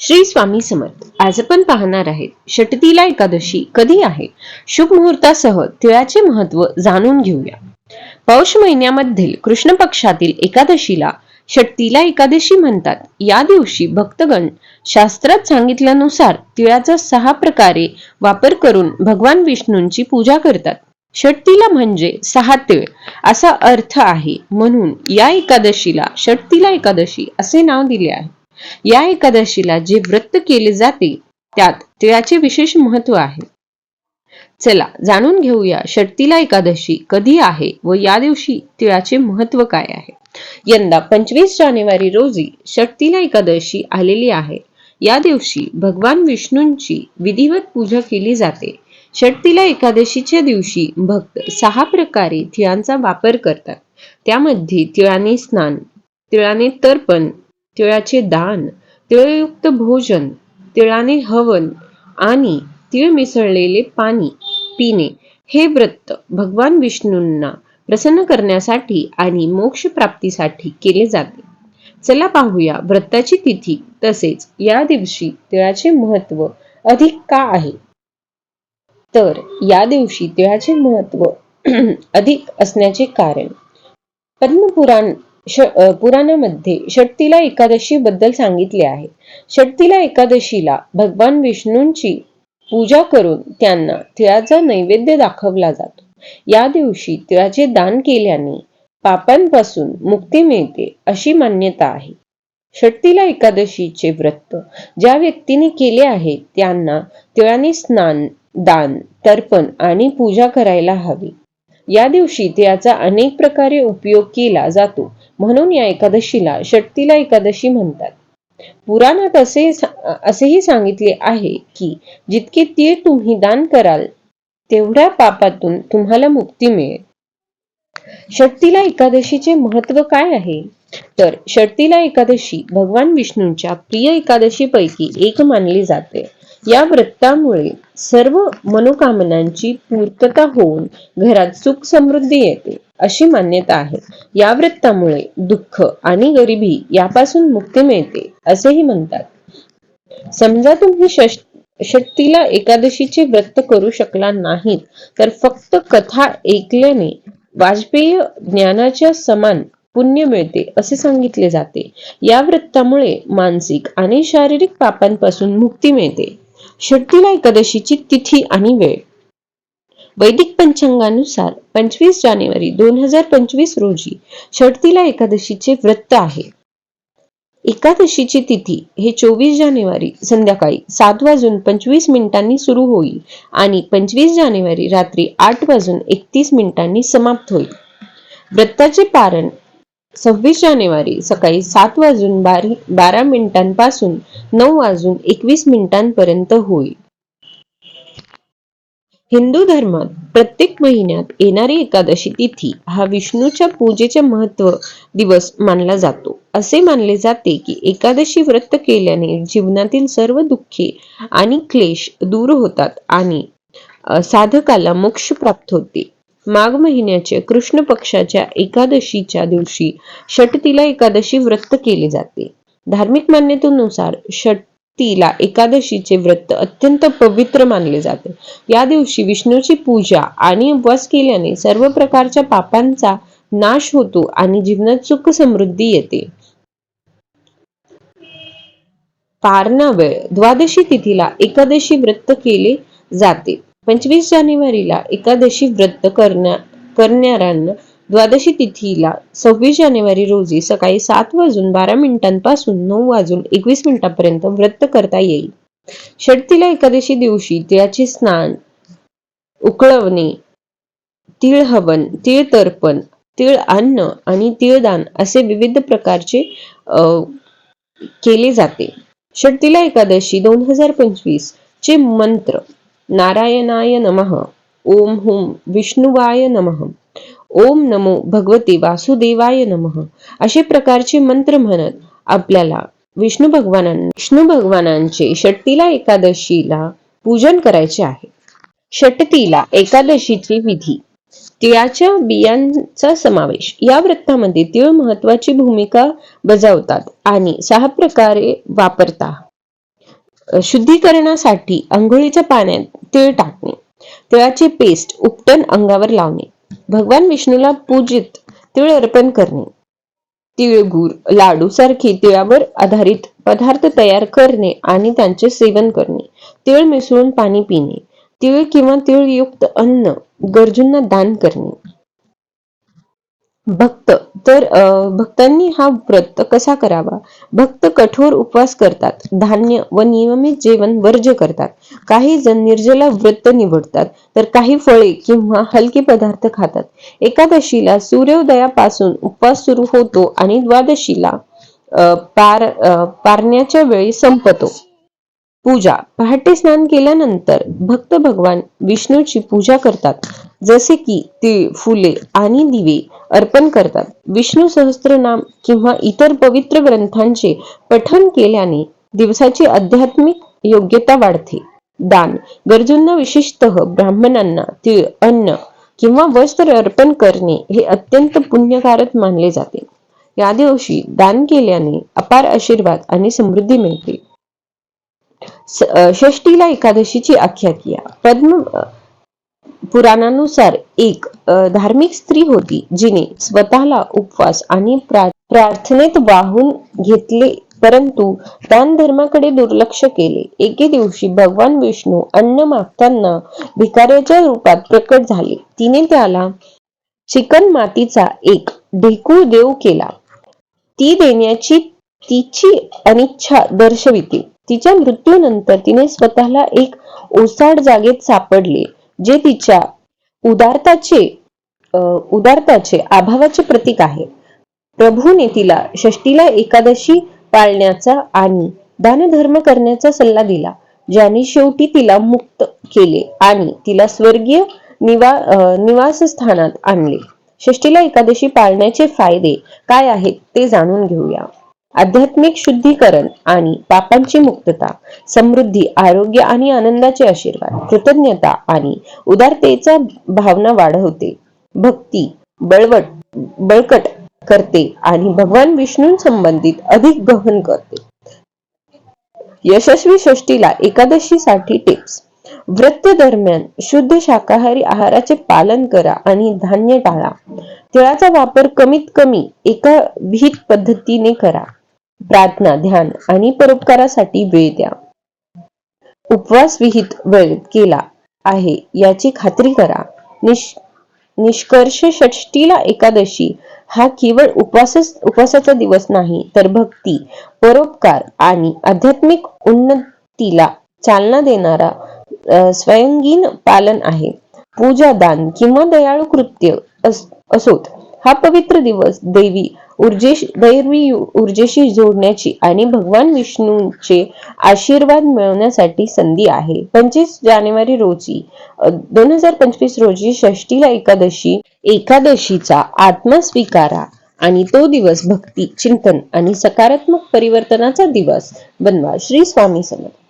श्री स्वामी समर्थ. आज आपण पाहणार आहेत षटतीला एकादशी कधी आहे? शुभ मुहूर्तासह तिळाचे महत्त्व जाणून घेऊया. पौष महिन्यामधील कृष्ण पक्षातील एकादशीला षटतीला एकादशी म्हणतात. या दिवशी भक्तगण शास्त्रात सांगितल्यानुसार तिळाचा सहा प्रकारे वापर करून भगवान विष्णूंची पूजा करतात. षटतीला म्हणजे सहा तिळ असा अर्थ आहे. म्हणून या एकादशीला षटतीला एकादशी असे नाव दिले आहे. या एकादशीला जे व्रत केले जाते त्यात तिळाचे विशेष महत्त्व आहे. चला जाणून घेऊया षटतीला एकादशी कधी आहे व या दिवशी तिळाचे महत्त्व काय आहे. यंदा पंचवीस जानेवारी रोजी षटतीला एकादशी आलेली आहे. या दिवशी भगवान विष्णूंची विधिवत पूजा केली जाते. षटतीला एकादशीच्या दिवशी भक्त सहा प्रकारे तिळांचा वापर करतात. त्यामध्ये तिळाने स्नान तिळाने तर्पण तिळाचे दान तिळयुक्त भोजन तिळाने हवन आणि तिळ मिसळलेले पाणी पिणे हे व्रत भगवान विष्णूंना प्रसन्न करण्यासाठी आणि मोक्ष प्राप्तीसाठी केले जाते. चला पाहूया व्रताची तिथी. तसेच या दिवशी तिळाचे महत्त्व अधिक का आहे? तर या दिवशी तिळाचे महत्त्व अधिक असण्याचे कारण पद्मपुराण श पुराणामध्ये षट्तीला एकादशी बद्दल सांगितले आहे. षट्तीला एकादशीला भगवान विष्णूंची पूजा करून त्यांना तिळाचा नैवेद्य दाखवला जातो. या दिवशी तिळाचे दान केल्याने पापांपासून मुक्ती मिळते अशी मान्यता आहे. षटतीला एकादशीचे व्रत ज्या व्यक्तीने केले आहे त्यांना तिळाने स्नान दान तर्पण आणि पूजा करायला हवी. या दिवशी तिळाचा अनेक प्रकारे उपयोग केला जातो. म्हणून या एकादशीला षटतीला एकादशी म्हणतात. पुराणात असे असेही सांगितले आहे की जितके तीळ तुम्ही दान कराल तेवढ्या पापातून तुम्हाला मुक्ती मिळेल. षटतीला एकादशीचे महत्त्व काय आहे? तर षटतीला एकादशी भगवान विष्णूंच्या प्रिय एकादशीपैकी एक मानली जाते. या व्रतामुळे सर्व मनोकामनांची पूर्तता होऊन घरात सुख समृद्धी येते. अशी मान्यता आहे. या व्रतामुळे दुःख आणि गरिबी यापासून मुक्ती मिळते असेही म्हणतात. समजा तुम्ही शक्तीला एकादशीचे व्रत करू शकला नाहीत तर फक्त कथा ऐकल्याने वाजपेयी ज्ञानाच्या समान पुण्य मिळते असे सांगितले जाते. या व्रतामुळे मानसिक आणि शारीरिक पापांपासून मुक्ती मिळते. षट्टीला एकादशीची तिथी आणि वेळ. वैदिक पंचांगानुसार पंचवीस जानेवारी दोन हजार पंचवीस रोजी षटतीला एकादशीचे व्रत आहे. एकादशीची तिथी हे चोवीस जानेवारी संध्याकाळी सात वाजून पंचवीस मिनिटांनी सुरू होईल आणि पंचवीस जानेवारी रात्री आठ वाजून एकतीस मिनिटांनी समाप्त होईल. व्रताचे पारण सव्वीस जानेवारी सकाळी सात वाजून बारी बारा मिनिटांपासून नऊ वाजून एकवीस मिनिटांपर्यंत होईल. हिंदू धर्मात प्रत्येक महिन्यात येणारी एकादशी तिथी हा विष्णूच्या पूजेचे महत्त्व दिवस मानला जातो. असे मानले जाते की एकादशी व्रत केल्याने जीवनातील सर्व दुःखे आणि क्लेश दूर होतात आणि साधकाला मोक्ष प्राप्त होते. माघ महिन्याच्या कृष्ण पक्षाच्या एकादशीच्या दिवशी षटतीला एकादशी व्रत केले जाते. धार्मिक मान्यतेनुसार तिला एकादशीचे व्रत अत्यंत पवित्र मानले जाते. या दिवशी विष्णूची पूजा आणि उपवास केल्याने सर्व प्रकारच्या पापांचा नाश होतो आणि जीवनात सुख समृद्धी येते. पारणा वेळ द्वादशी तिथीला एकादशी व्रत केले जाते. पंचवीस जानेवारीला एकादशी व्रत करण्या करणाऱ्यांना द्वादशी तिथीला सव्वीस जानेवारी रोजी सकाळी सात वाजून बारा मिनिटांपासून नऊ वाजून एकवीस मिनिटांपर्यंत व्रत करता येईल. षटतीला एकादशी दिवशी तिळाचे स्नान उकळवणे तीळ हवन तीळ तर्पण तीळ अन्न आणि तीळदान असे विविध प्रकारचे केले जाते. षटतीला एकादशी दोन हजार पंचवीस चे मंत्र नारायणाय नमः ओम हुम विष्णुवाय नमः. ओम नमो भगवते वासुदेवाय नमः. अशे प्रकारचे मंत्र म्हणत आपल्याला विष्णू भगवानांना विष्णू भगवानांचे षट्टीला एकादशीला पूजन करायचे आहे. षटतीला एकादशीची विधी. तिळाच्या बियांचा समावेश. या व्रतामध्ये तिळ महत्वाची भूमिका बजावतात आणि सहा प्रकारे वापरता. शुद्धीकरणासाठी आंघोळीच्या पाण्यात तीळ टाकणे तिळाचे पेस्ट उपटन अंगावर लावणे. भगवान विष्णूला पूजित तिळ अर्पण करणे. तिळगूर लाडू सारखी तिळावर आधारित पदार्थ तयार करणे आणि त्यांचे सेवन करणे. तिळ मिसळून पाणी पिणे. तिळ किंवा तिळयुक्त अन्न गरजूंना दान करणे. भक्त. तर भक्तांनी हा व्रत कसा करावा? भक्त कठोर उपवास करतात धान्य व नियमित जेवण वर्ज्य करतात. काही जण निर्जला व्रत निवडतात तर काही फळे किंवा हलके पदार्थ खातात. एकादशीला सूर्योदयापासून उपवास सुरू होतो आणि द्वादशीला अं, पार पारण्याच्या वेळी संपतो. पूजा. पहाटे स्नान केल्यानंतर भक्त भगवान विष्णूची पूजा करतात. जसे की तीळ फुले आणि दिवे अर्पण करतात. विष्णू सहस्त्रनाम किंवा इतर पवित्र ग्रंथांचे पठन केल्याने दिवसाची आध्यात्मिक योग्यता वाढते. दान. गरजूंना विशेषत ब्राह्मणांना तीळ अन्न किंवा वस्त्र अर्पण करणे हे अत्यंत पुण्यकारक मानले जाते. या दिवशी दान केल्याने अपार आशीर्वाद आणि समृद्धी मिळते. षष्टीला एकादशीची आख्यायिका पद्म पुराणानुसार एक धार्मिक स्त्री होती जिने स्वतःला उपवास आणि प्रार्थनेत वाहून घेतले परंतु दान धर्माकडे दुर्लक्ष केले. एके दिवशी भगवान विष्णू अन्न मागताना भिकाऱ्याच्या रूपात प्रकट झाले. तिने त्याला चिकन मातीचा एक ढेकूळ देव केला. ती देण्याची तिची अनिच्छा दर्शविते. तिच्या मृत्यूनंतर तिने स्वतःला एक ओसाड जागेत सापडले. जे तिच्या उदारताचे उदारताचे अभावाचे प्रतीक आहे. प्रभूने तिला षष्टीला एकादशी पाळण्याचा आणि दानधर्म करण्याचा सल्ला दिला ज्याने शेवटी तिला मुक्त केले आणि तिला स्वर्गीय निवा निवासस्थानात आणले. षष्टीला एकादशी पाळण्याचे फायदे काय आहेत ते जाणून घेऊया. आध्यात्मिक शुद्धीकरण आणि पापांची मुक्तता समृद्धी आरोग्य आणि आनंदाचे आशीर्वाद कृतज्ञता आणि उदारतेचा भावना वाढवते. भक्ती बळवट बळकट करते आणि भगवान विष्णू संबंधित अधिक गहन करते. यशस्वी षष्टीला एकादशीसाठी टिप्स. व्रत दरम्यान शुद्ध शाकाहारी आहाराचे पालन करा आणि धान्य टाळा. तिळाचा वापर कमीत कमी एका भीत पद्धतीने करा. प्रार्थना ध्यान आणि परोपकारासाठी वेळ द्या. उपवास विहित वेळ केला आहे याची खात्री करा. निश निष्कर्ष षष्टीला एकादशी हा केवळ उपवास उपवासाचा दिवस नाही तर भक्ती परोपकार आणि आध्यात्मिक उन्नतीला चालना देणारा स्वयंगीन पालन आहे. पूजा दान किंवा दयाळू कृत्य अस- असोत. हा पवित्र दिवस देवी ऊर्जेशी दैवी ऊर्जेशी जोडण्याची आणि भगवान विष्णूंचे आशीर्वाद मिळवण्यासाठी संधी आहे. पंचवीस जानेवारी रोजी दोन हजार पंचवीस रोजी षष्टीला एकादशी एकादशीचा आत्मा स्वीकारा आणि तो दिवस भक्ती चिंतन आणि सकारात्मक परिवर्तनाचा दिवस बनवा. श्री स्वामी समर्थ.